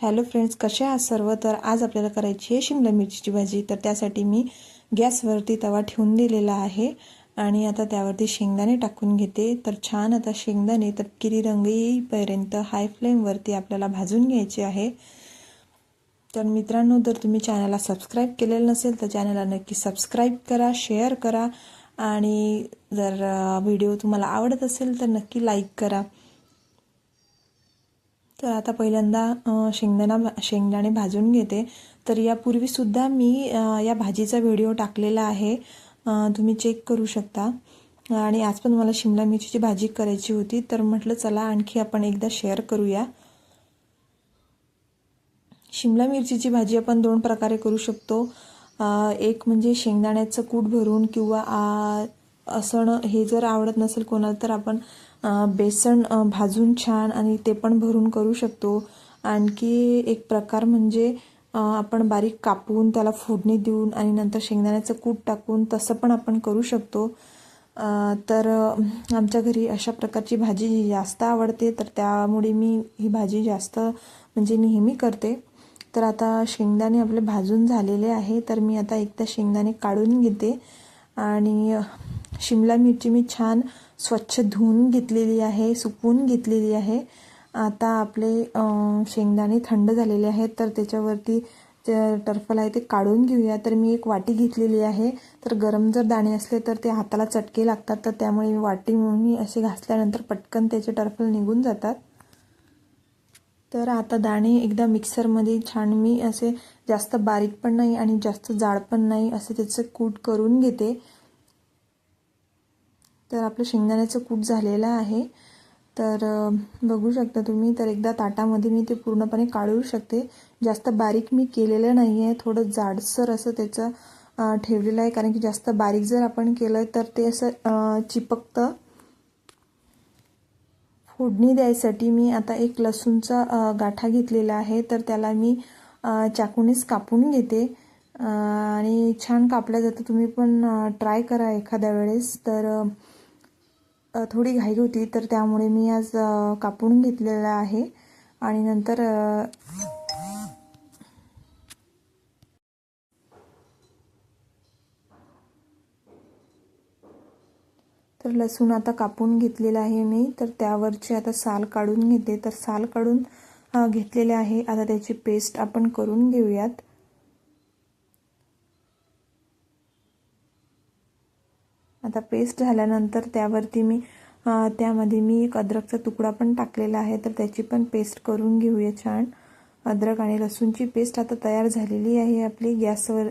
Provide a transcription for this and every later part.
Hello friends कसे आहात सर्व? तर आज आपल्याला करायची आहे शिमला मिरचीची भाजी. तर त्यासाठी मी गॅसवरती तवा ठेवून दिलेला आहे आणि आता त्यावरती शेंगदाणे टाकून घेते. तर छान आता शेंगदाणे तपकिरी रंग येईपर्यंत हाय फ्लेमवरती आपल्याला भाजून घ्यायचे आहे. तर मित्रांनो जर तुम्ही चॅनलला सबस्क्राईब केलेलं नसेल तर चॅनलला नक्की सबस्क्राईब करा शेअर करा. आणि जर व्हिडिओ तुम्हाला आवडत असेल तर नक्की लाईक करा. तर आता पहिल्यांदा शेंगदाणा शेंगदाणे भाजून घेते. तर यापूर्वीसुद्धा मी या भाजीचा व्हिडिओ टाकलेला आहे. तुम्ही चेक करू शकता. आणि आज पण मला शिमला मिरचीची भाजी करायची होती. तर म्हटलं चला आणखी आपण एकदा शेअर करूया. शिमला मिरचीची भाजी आपण दोन प्रकारे करू शकतो. एक म्हणजे शेंगदाण्याचं कूट भरून किंवा असणं हे जर आवडत नसेल कोणाला तर आपण बेसन भाजून छान आणि ते पण भरून करू शकतो. आणखी एक प्रकार म्हणजे आपण बारीक कापून त्याला फोडणी देऊन आणि नंतर शेंगदाण्याचं कूट टाकून तसं पण आपण करू शकतो. तर आमच्या घरी अशा प्रकारची भाजी जास्त आवडते तर त्यामुळे मी ही भाजी जास्त म्हणजे नेहमी करते. तर आता शेंगदाणे आपले भाजून झालेले आहे तर मी आता एकदा शेंगदाणे काढून घेते. आणि शिमला मिरची मी छान स्वच्छ धुवून घेतलेली आहे सुकवून घेतलेली आहे. आता आपले शेंगदाणे थंड झालेले आहेत तर त्याच्यावरती जे टर्फल आहे ते काढून घेऊया. तर मी एक वाटी घेतलेली आहे. तर गरम जर दाणे असले तर ते हाताला चटके लागतात तर त्यामुळे मी वाटी मी असे घासल्यानंतर पटकन त्याचे टर्फल निघून जातात. तर आता दाणे एकदा मिक्सरमध्ये छान मी असे जास्त बारीक पण नाही आणि जास्त जाड पण नाही असे त्याचं कूट करून घेते. तर आपलं शेंगदाण्याचं कूट झालेलं आहे. तर बघू शकता तुम्ही तर एकदा ताटामध्ये मी ते पूर्णपणे काढू शकते. जास्त बारीक मी केलेलं नाही आहे थोडं जाडसर असं त्याचं ठेवलेलं आहे. कारण की जास्त बारीक जर आपण केलं तर ते असं चिपकतं. फोडणी द्यायसाठी मी आता एक लसूणचा गाठा घेतलेला आहे. तर त्याला मी चाकूनेच कापून घेते. आणि छान कापल्या जातं. तुम्ही पण ट्राय करा एखाद्या वेळेस. तर थोडी घाई होती तर त्यामुळे मी आज कापून घेतलेला आहे. आणि नंतर तर लसूण आता कापून घेतलेलं आहे मी. तर त्यावरची आता साल काढून घेते. तर साल काढून घेतलेले आहे. आता त्याची पेस्ट आपण करून घेऊयात. आता पेस्ट झाल्यानंतर त्यावरती मी त्यामध्ये मी एक अद्रकचा तुकडा पण टाकलेला आहे. तर त्याची पण पेस्ट करून घेऊया छान. अद्रक आणि लसूणची पेस्ट आता तयार झालेली आहे. आपली गॅसवर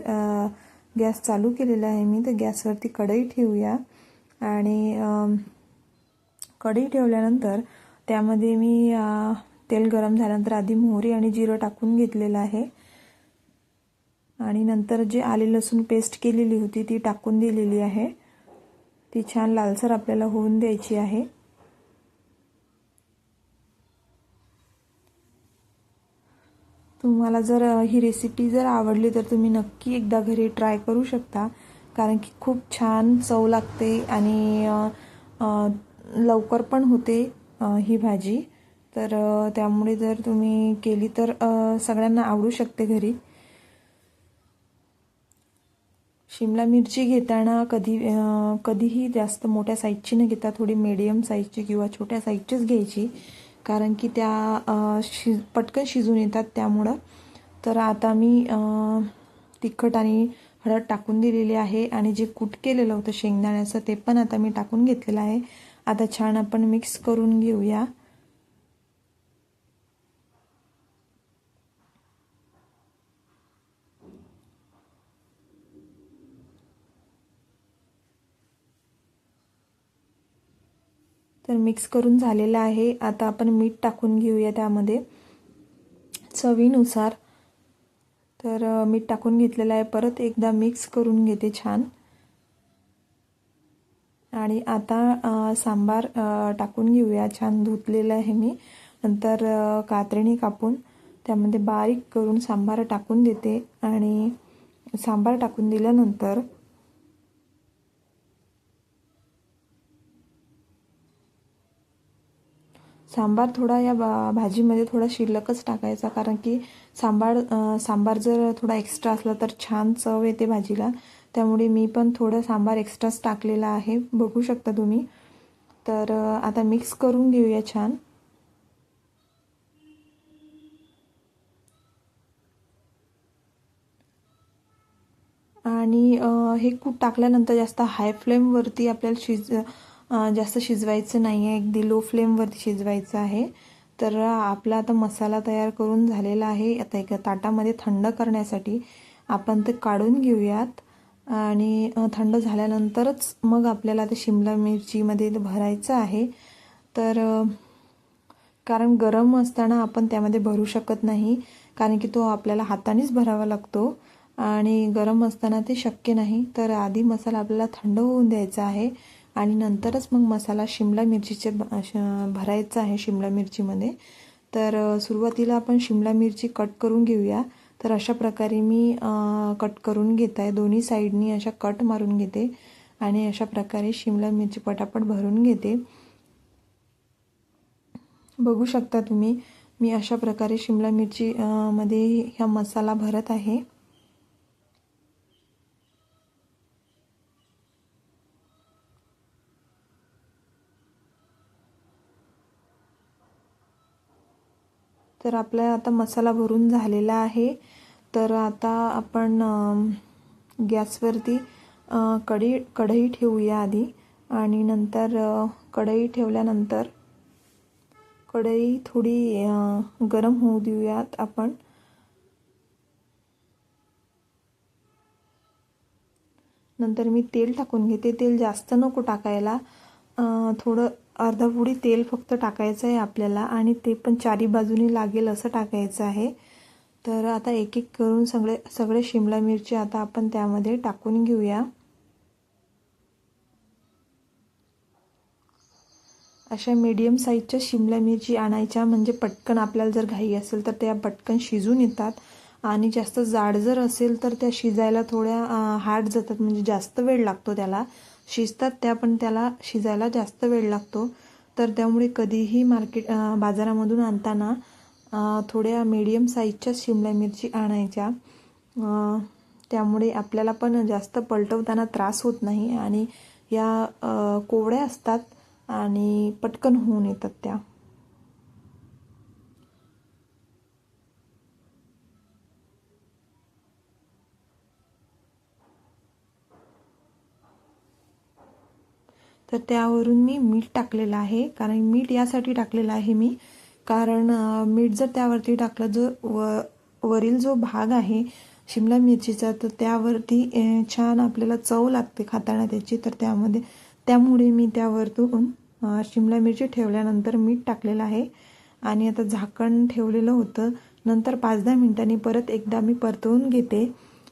गॅस चालू केलेला आहे मी. तर गॅसवरती कढई ठेवूया. आणि कढई ठेवल्यानंतर त्यामध्ये मी तेल गरम झाल्यानंतर आधी मोहरी आणि जिरं टाकून घेतलेलं आहे. आणि नंतर जे आले लसूण पेस्ट केलेली होती ती टाकून दिलेली आहे. ती छान लालसर आपल्याला होऊन द्यायची आहे. तुम्हाला जर ही रेसिपी जर आवडली तर तुम्ही नक्की एकदा घरी ट्राय करू शकता. कारण की खूप छान चव लागते आणि लवकर पण होते ही भाजी. तर त्यामुळे जर तुम्ही केली तर सगळ्यांना आवडू शकते घरी. शिमला मिरची घेताना कधी कधीही जास्त मोठ्या साईजची न घेता थोडी मीडियम साईजची किंवा छोट्या साईजचीच घ्यायची. कारण की त्या शि पटकन शिजून येतात त्यामुळं. तर आता मी तिखट आणि हळद टाकून दिलेली आहे आणि जे कूट केलेलं होतं शेंगदाण्याचं ते पण आता मी टाकून घेतलेलं आहे. आता छान आपण मिक्स करून घेऊया. तर मिक्स करून झालेलं आहे. आता आपण मीठ टाकून घेऊया त्यामध्ये. चवीनुसार. तर मीठ टाकून घेतलेलं आहे. परत एकदा मिक्स करून घेते छान. आणि आता सांबार टाकून घेऊया. छान धुतलेलं आहे मी. नंतर कात्रिणी कापून त्यामध्ये बारीक करून सांबार टाकून देते. आणि सांबार टाकून दिल्यानंतर सांबार थोडा या बा भाजीमध्ये थोडा शिल्लकच टाकायचा कारण की सांबार सांबार जर थोडा एक्स्ट्रा असला तर छान चव येते भाजीला. त्यामुळे मी पण थोडं सांबार एक्स्ट्राच टाकलेला आहे. बघू शकता तुम्ही. तर आता मिक्स करून घेऊया छान. आणि हे कूट टाकल्यानंतर जास्त हाय फ्लेमवरती आपल्याला शिज जास्त शिजवायचं नाही आहे अगदी लो फ्लेमवरती शिजवायचं आहे. तर आपला आता मसाला तयार करून झालेला आहे. आता एका ताटामध्ये थंड करण्यासाठी आपण ते काढून घेऊयात. आणि थंड झाल्यानंतरच मग आपल्याला ते शिमला मिरचीमध्ये भरायचं आहे. तर कारण गरम असताना आपण त्यामध्ये भरू शकत नाही. कारण की तो आपल्याला हातानेच भरावा लागतो. आणि गरम असताना ते शक्य नाही. तर आधी मसाला आपल्याला थंड होऊन द्यायचा आहे. आणि नंतरच मग मसाला शिमला मिरचीचे भरायचा आहे शिमला मिरचीमध्ये. तर सुरुवातीला आपण शिमला मिरची कट करून घेऊया. तर अशा प्रकारे मी कट करून घेत आहे दोन्ही साईडनी अशा कट मारून घेते आणि अशा प्रकारे शिमला मिरची पटापट भरून घेते. बघू शकता तुम्ही मी अशा प्रकारे शिमला मिरची मध्ये ह्या मसाला भरत आहे. तर आपला आता मसाला भरून झालेला आहे. तर आता आपण गॅसवरती कढी कढई ठेवूया आधी. आणि नंतर कढई ठेवल्यानंतर कढई थोडी गरम होऊ देऊयात आपण. नंतर मी तेल टाकून घेते. तेल जास्त नको टाकायला. थोडं अर्धा पुडी तेल फक्त टाकायचं आहे आपल्याला आणि ते पण चारी बाजूनी लागेल असं टाकायचं आहे. तर आता एक एक करून सगळे सगळे शिमला मिरची आता आपण त्यामध्ये टाकून घेऊया. अशा मीडियम साईजच्या शिमला मिरची आणायच्या म्हणजे पटकन आपल्याला जर घाई असेल तर त्या पटकन शिजून येतात. आणि जास्त जाड जर असेल तर त्या शिजायला थोड्या हार्ड जातात म्हणजे जास्त वेळ लागतो त्याला. शिजतात त्या पण त्याला शिजायला जास्त वेळ लागतो. तर त्यामुळे कधीही मार्केट बाजारामधून आणताना थोड्या मीडियम साईजच्या शिमला मिरची आणायच्या. त्यामुळे आपल्याला पण जास्त पलटवताना त्रास होत नाही आणि या कोवड्या असतात आणि पटकन होऊन येतात त्या. तर त्यावरून मी मीठ टाकलेलं आहे. कारण मीठ यासाठी टाकलेलं आहे मी. कारण मीठ जर त्यावरती टाकलं जो व वरील जो भाग आहे शिमला मिरचीचा तर त्यावरती छान आपल्याला चव लागते खाताना त्याची. तर त्यामध्ये त्यामुळे मी त्यावरतून शिमला मिरची ठेवल्यानंतर मीठ टाकलेलं आहे. आणि आता झाकण ठेवलेलं होतं. नंतर पाच दहा मिनटांनी परत एकदा मी परतवून घेते.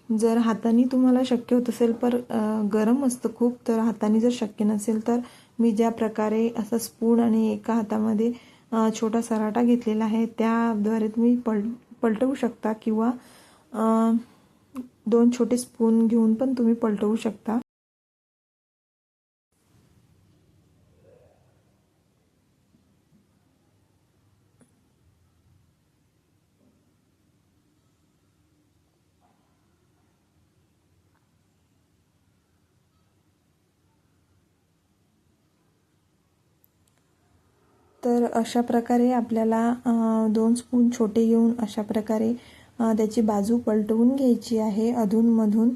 जर हाताने तुम्हाला शक्य होत असेल पर गरम असतं खूप तर हाताने जर शक्य नसेल तर मी ज्या प्रकारे असं स्पून आणि एका हातामध्ये छोटा सराटा घेतलेला आहे त्याद्वारे तुम्ही पल पलटवू शकता किंवा दोन छोटे स्पून घेऊन पण तुम्ही पलटवू शकता. तर अशा प्रकारे आपल्याला दोन स्पून छोटे घेऊन अशा प्रकारे त्याची बाजू पलटवून घ्यायची आहे. अधूनमधून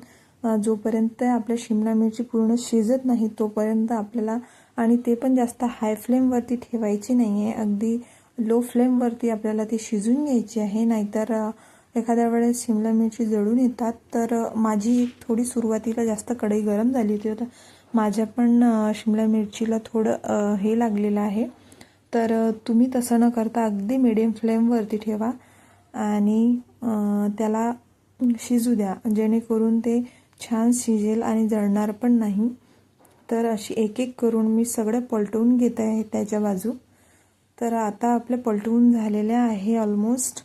जोपर्यंत आपल्या शिमला मिरची पूर्ण शिजत नाही तोपर्यंत आपल्याला आणि ते पण जास्त हाय फ्लेमवरती ठेवायची नाही आहे अगदी लो फ्लेमवरती आपल्याला ती शिजून घ्यायची आहे. नाहीतर एखाद्या वेळेस शिमला मिरची जळून येतात. तर माझी थोडी सुरुवातीला जास्त कढई गरम झाली होती. तर माझ्या पण शिमला मिरचीला थोडं हे लागलेलं आहे. तर तुम्ही तसं न करता अगदी मिडियम फ्लेमवरती ठेवा आणि त्याला शिजू द्या. जेणेकरून ते छान शिजेल आणि जळणार पण नाही. तर अशी एक एक करून मी सगळं पलटवून घेत आहे त्याच्या बाजू. तर आता आपले पलटवून झालेल्या आहे ऑलमोस्ट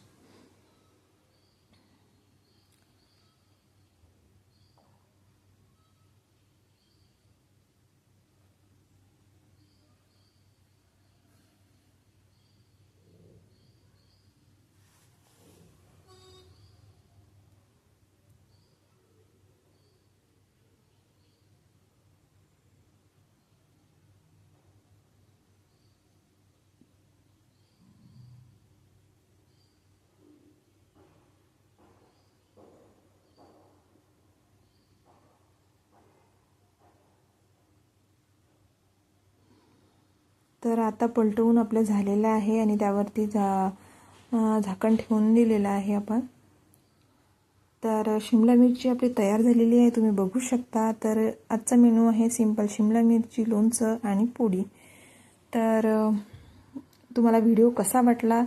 तर आता पलटवून आपलं झालेलं आहे आणि त्यावरती झा झाकण ठेवून दिलेलं आहे आपण. तर शिमला मिरची आपली तयार झालेली आहे तुम्ही बघू शकता. तर आजचा मेनू आहे सिंपल शिमला मिरची लोणचं आणि पोळी तर तुम्हाला व्हिडिओ कसा वाटला?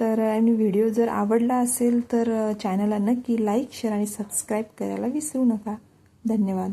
तर आणि व्हिडिओ जर आवडला असेल तर चॅनलला नक्की लाईक शेअर आणि सबस्क्राईब करायला विसरू नका. धन्यवाद.